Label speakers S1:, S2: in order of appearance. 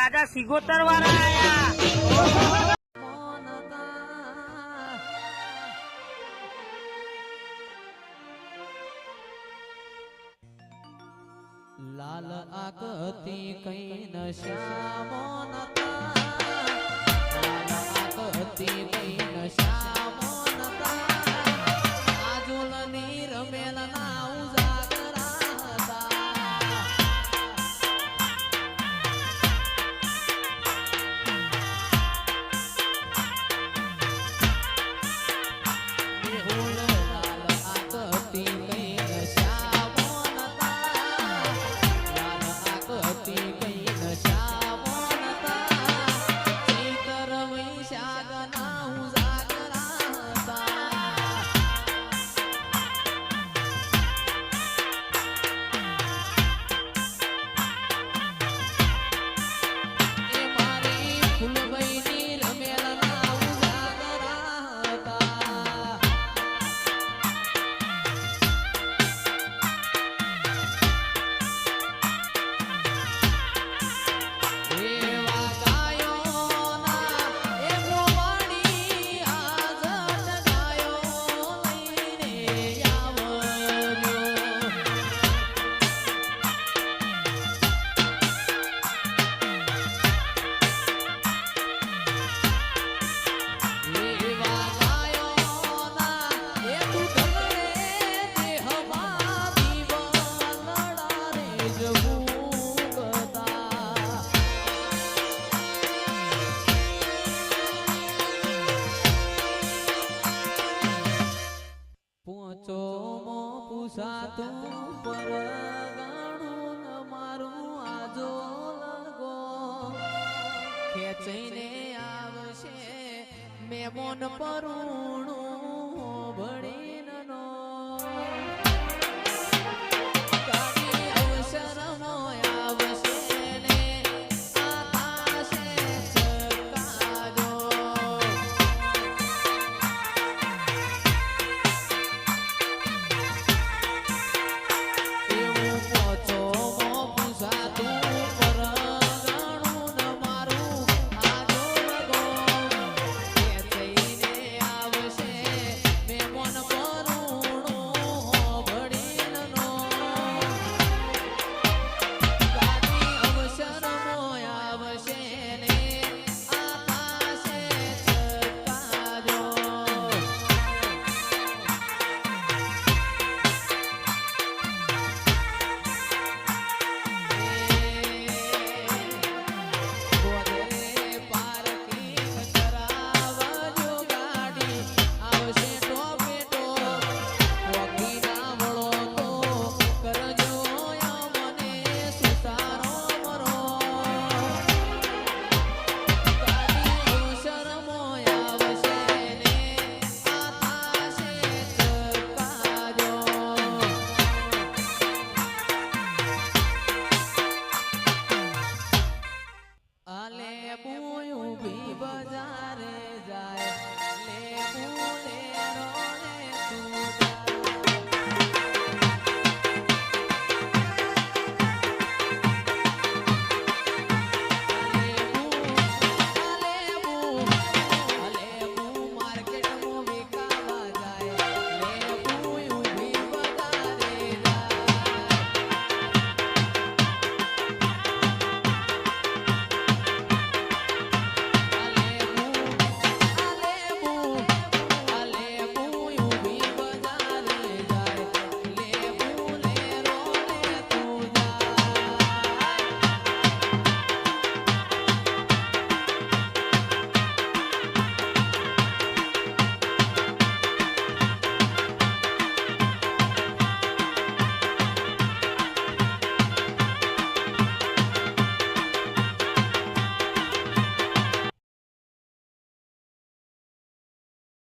S1: રાજા સિગોતર વાળા આયા.
S2: લાલ આગતી કઈ ન શ્યામો નતા લાલ આગતી કઈ এমন পরু